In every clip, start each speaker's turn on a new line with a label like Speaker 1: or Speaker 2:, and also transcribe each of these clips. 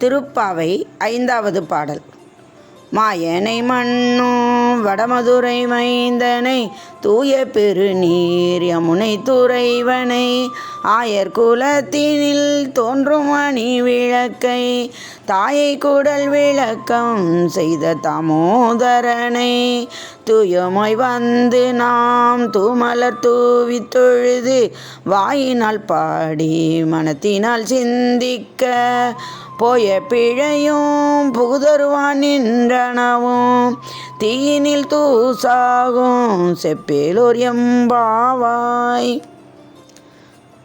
Speaker 1: திருப்பாவை ஐந்தாவது பாடல். மாயனை மண்ணோ வடமதுரை மைந்தனை தூய பெருநீர் யமுனை துறைவனை ஆயர் குலத்தினில் தோன்றும் மணி விளக்கை தாயை குடல் விளக்கம் செய்த தாமோதரனை துயமாய் வந்து நாம் தூமலர் தூவி தொழுது வாயினால் பாடி மனத்தினால் சிந்திக்க போய பிழையும் புகுதருவான் நின்றனவும் தீயினில் தூசாகும் செப்பேலோர் எம்பாவாய்.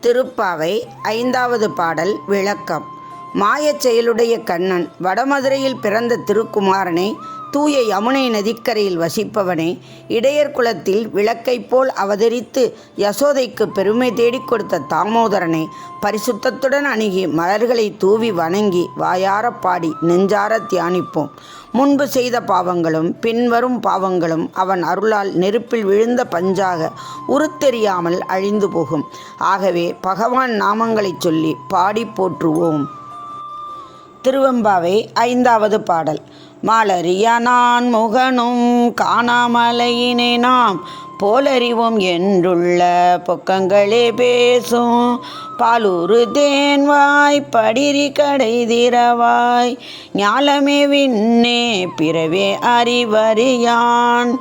Speaker 1: திருப்பாவை ஐந்தாவது பாடல் விளக்கம். மாயச் செயலுடைய கண்ணன் வடமதுரையில் பிறந்த திருக்குமாரனை தூய யமுனை நதிக்கரையில் வசிப்பவனே இடையர் குலத்தில் விளக்கைப் போல் அவதரித்து யசோதைக்கு பெருமை தேடிக் கொடுத்த தாமோதரனை பரிசுத்தத்துடன் அணுகி மலர்களை தூவி வணங்கி வாயாரப் பாடி நெஞ்சார தியானிப்போம். முன்பு செய்த பாவங்களும் பின்வரும் பாவங்களும் அவன் அருளால் நெருப்பில் விழுந்த பஞ்சாக உருத்தெரியாமல் அழிந்து போகும். ஆகவே பகவான் நாமங்களைச் சொல்லி பாடி போற்றுவோம். திருவெம்பாவை ஐந்தாவது பாடல். மலரிய நான் முகனும் காணாமலையினை நாம் போலறிவோம் என்றுள்ள பொக்கங்களே பேசும். பாலூறு தேன்வாய் படிரி கடை திரவாய் ஞாலமே விண்ணே பிறவே அறிவறியான்.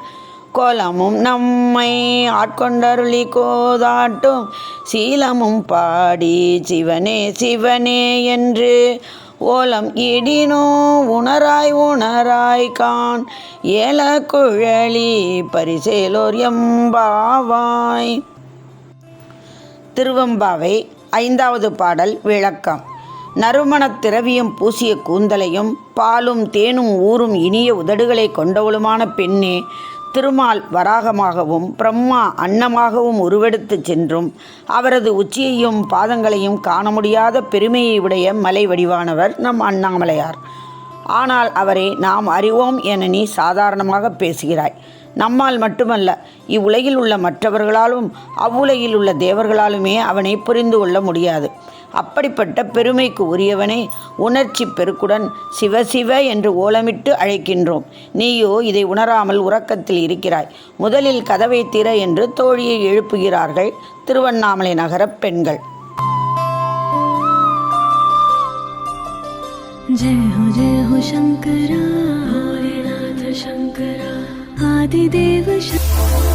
Speaker 1: கோலமும் நம்மை ஆட்கொண்டருளி கோதாட்டும் சீலமும் பாடி சிவனே சிவனே என்று ஓலம் இடினோ உணராய் உணராய் கான் ஏல குழலி பரிசேலோர் எம்பாவாய். திருவம்பாவை ஐந்தாவது பாடல் விளக்கம். நறுமணத் திரவியம் பூசிய கூந்தலையும் பாலும் தேனும் ஊறும் இனிய உதடுகளை கொண்டவளுமான பெண்ணே திருமால் வராகமாகவும் பிரம்மா அன்னமாகவும் உருவெடுத்துச் சென்றும் அவரது உச்சியையும் பாதங்களையும் காண முடியாத பெருமையை உடைய மலை வடிவானவர் நம் அண்ணாமலையார். ஆனால் அவரை நாம் அறிவோம் என நீ சாதாரணமாக பேசுகிறாய். நம்மால் மட்டுமல்ல இவ்வுலகில் உள்ள மற்றவர்களாலும் அவ்வுலகில் உள்ள தேவர்களாலுமே அவனை புரிந்து கொள்ள முடியாது. அப்படிப்பட்ட பெருமைக்கு உரியவனை உணர்ச்சி பெருக்குடன் சிவ சிவ என்று ஓலமிட்டு அழைக்கின்றோம். நீயோ இதை உணராமல் உறக்கத்தில் இருக்கிறாய். முதலில் கதவை திற என்று தோழியை எழுப்புகிறார்கள் திருவண்ணாமலை நகரப் பெண்கள்.
Speaker 2: ஜெய் ஹோ ஜெய் ஹோ சங்கரா ஆதிதேவ சங்கரா